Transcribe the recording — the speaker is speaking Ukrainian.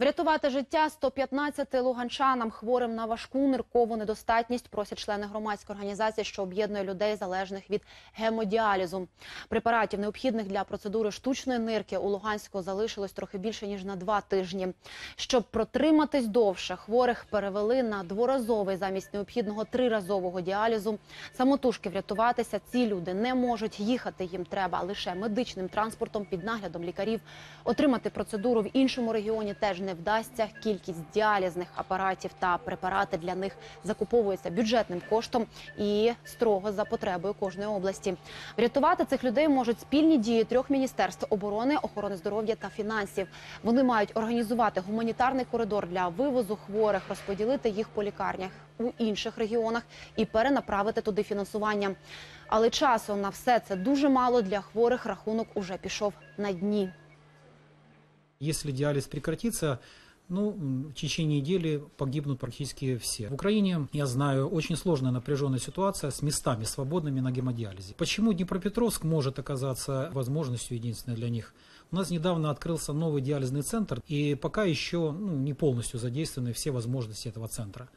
Врятувати життя 115 луганчанам, хворим на важку ниркову недостатність, просять члени громадської організації, що об'єднує людей, залежних від гемодіалізу. Препаратів, необхідних для процедури штучної нирки, у Луганську залишилось трохи більше ніж на два тижні. Щоб протриматись довше, хворих перевели на дворазовий замість необхідного триразового діалізу. Самотужки врятуватися ці люди не можуть їхати. Їм треба лише медичним транспортом під наглядом лікарів. Отримати процедуру в іншому регіоні теж не вдасться. Кількість діалізних апаратів та препарати для них закуповуються бюджетним коштом і строго за потребою кожної області. Врятувати цих людей можуть спільні дії трьох міністерств оборони, охорони здоров'я та фінансів. Вони мають організувати гуманітарний коридор для вивозу хворих, розподілити їх по лікарнях у інших регіонах і перенаправити туди фінансування. Але часу на все це дуже мало для хворих. Рахунок уже пішов на дні. Если диализ прекратится, ну, в течение недели погибнут практически все. В Украине, я знаю, очень сложная напряженная ситуация с местами свободными на гемодиализе. Почему Днепропетровск может оказаться возможностью единственной для них? У нас недавно открылся новый диализный центр, и пока еще ну, не полностью задействованы все возможности этого центра.